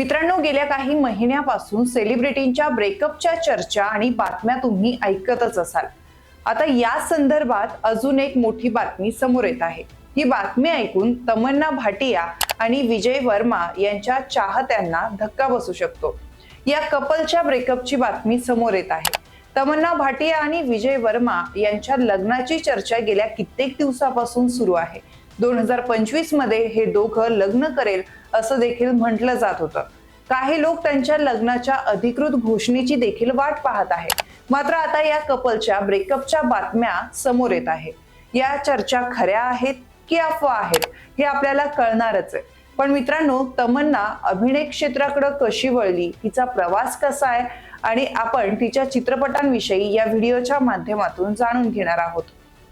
मित्रांनो गेल्या काही महिन्यापासून सेलिब्रिटींच्या ब्रेकअपच्या चर्चा आणि बातम्या तुम्ही ऐकतच असाल. आता या संदर्भात अजून एक मोठी बातमी समोर येत आहे. ही बातमी ऐकून तमन्ना भाटिया आणि विजय वर्मा यांच्या चाहत्यांना धक्का बसू शकतो. या कपलच्या ब्रेकअपची बातमी समोर येत आहे. तमन्ना भाटिया आणि विजय वर्मा यांच्या लग्नाची चर्चा गेल्या कित्येक दिवसापासून सुरू आहे. दोन हजार पंचवीसमध्ये हे दोघं लग्न करेल असं देखील म्हटलं जात होतं. काही लोक त्यांच्या लग्नाच्या अधिकृत घोषणेची देखील वाट पाहत आहे मात्र आता या कपलच्या ब्रेकअपच्या बातम्या समोर येत आहे या चर्चा खऱ्या आहेत की अफवा आहेत हे आपल्याला कळणारच आहे. पण मित्रांनो तमन्ना अभिनय क्षेत्राकडे कशी वळली तिचा प्रवास कसा आहे आणि आपण तिच्या चित्रपटांविषयी या व्हिडिओच्या माध्यमातून जाणून घेणार आहोत.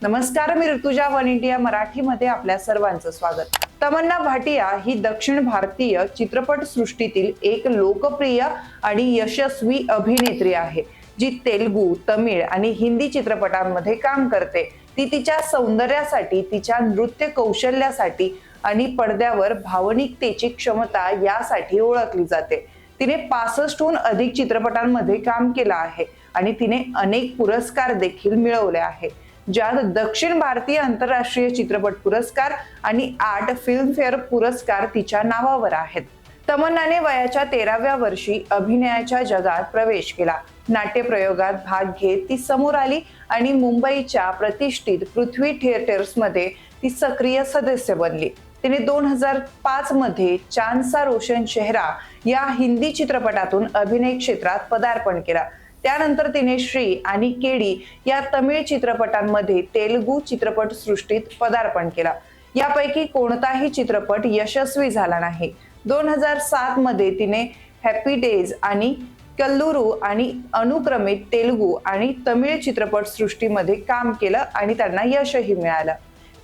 नमस्कार मी ऋतुजा वन इंडिया मराठीमध्ये आपल्या सर्वांचं स्वागत. तमन्ना भाटिया ही दक्षिण भारतीय चित्रपट सृष्टीतील एक लोकप्रिय आणि यशस्वी अभिनेत्री आहे जी तेलुगू तमिळ आणि हिंदी चित्रपटांमध्ये काम करते. ती तिच्या सौंदर्यासाठी तिच्या नृत्य कौशल्यासाठी आणि पडद्यावर भावनिकतेची क्षमता यासाठी ओळखली जाते. तिने पासष्टहून अधिक चित्रपटांमध्ये काम केलं आहे आणि तिने अनेक पुरस्कार देखील मिळवले आहे ज्यात दक्षिण भारतीय आंतरराष्ट्रीय चित्रपट पुरस्कार आणि आठ फिल्मफेअर पुरस्कार तिच्या नावावर आहेत. तमन्नाने वयाच्या तेराव्या वर्षी अभिनयाच्या जगात प्रवेश केला. नाट्यप्रयोगात भाग घेत ती समोर आली आणि मुंबईच्या प्रतिष्ठित पृथ्वी थिएटर्समध्ये ती सक्रिय सदस्य बनली. तिने दोन हजार पाच मध्ये चांदसा रोशन चेहरा या हिंदी चित्रपटातून अभिनय क्षेत्रात पदार्पण केला. त्यानंतर तिने श्री आणि केडी या तमिळ चित्रपटांमध्ये तेलुगू चित्रपट सृष्टीत पदार्पण केला. यापैकी कोणताही चित्रपट यशस्वी झाला नाही. दोन हजार सात मध्ये तिने हॅपी डेज आणि कल्लुरू आणि अनुक्रमित तेलुगू आणि तमिळ चित्रपट सृष्टीमध्ये काम केलं आणि त्यांना यशही मिळालं.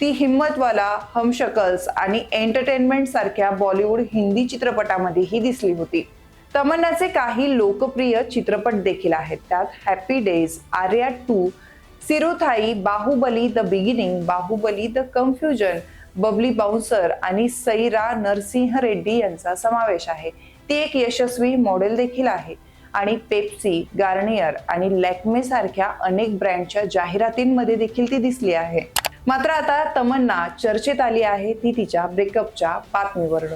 ती हिम्मतवाला हमशकल्स आणि एंटरटेनमेंट सारख्या बॉलिवूड हिंदी चित्रपटामध्येही दिसली होती. तमन्नाचे काही लोकप्रिय चित्रपट देखील आहेत. त्यात happy days Arya two Siruthai Baahubali the beginning Baahubali the confusion Babli bouncer आणि सैरा नरसिंह रेड्डी यांचा समावेश आहे. ती एक यशस्वी मॉडेल देखील आहे. आणि पेप्सी गार्नियर आणि लॅक्मे सारख्या अनेक ब्रँडच्या जाहिरातींमध्ये देखील ती दिसली आहे. मात्र आता तमन्ना चर्चेत आली आहे ती तिच्या ब्रेकअपच्या बातमीवरून.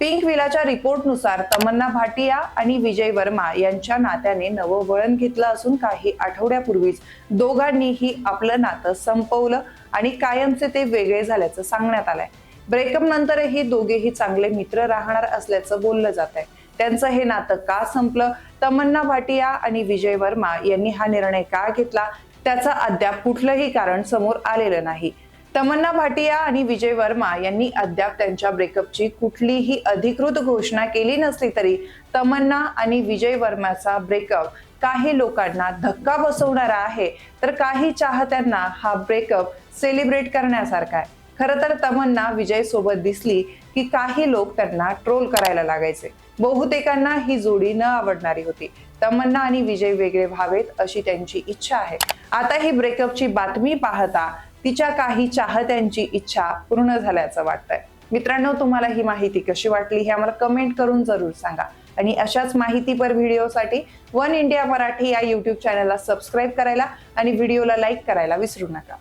पिंक विलाच्या रिपोर्टनुसार तमन्ना भाटिया आणि विजय वर्मा यांच्या नात्याने नवं वळण घेतलं असून काही आठवड्यापूर्वीच दोघांनीही आपलं नातं संपवलं आणि कायमचे ते वेगळे झाल्याचं सांगण्यात आलंय. ब्रेकअप नंतरही दोघेही चांगले मित्र राहणार असल्याचं बोललं जात आहे त्यांचं हे नातं का संपलं? तमन्ना भाटिया आणि विजय वर्मा यांनी हा निर्णय का घेतला? त्याचं अद्याप कुठलंही कारण समोर आलेलं नाही. तमन्ना भाटिया आणि विजय वर्मा यांनी अद्याप त्यांच्या ब्रेकअपची कुठलीही अधिकृत घोषणा केली नसली तरी तमन्ना आणि विजय वर्माचा ब्रेकअप काही लोकांना धक्का बसवणारा आहे. तर काही चाहत्यांना हा ब्रेकअप सेलिब्रेट करण्यासारखा आहे. खरं तर तमन्ना विजय सोबत दिसली की काही लोक त्यांना ट्रोल करायला लागायचे. बहुतेकांना ही जोडी न आवडणारी होती. तमन्ना आणि विजय वेगळे व्हावेत अशी त्यांची इच्छा आहे. आता ही ब्रेकअपची बातमी पाहता तिच्या काही चाहत्यांची इच्छा पूर्ण झाल्याचं वाटतंय. मित्रांनो तुम्हाला ही माहिती कशी वाटली हे आम्हाला कमेंट करून जरूर सांगा. आणि अशाच माहितीपर व्हिडिओसाठी वन इंडिया मराठी या युट्यूब चॅनलला सबस्क्राईब करायला आणि व्हिडिओला लाईक करायला विसरू नका.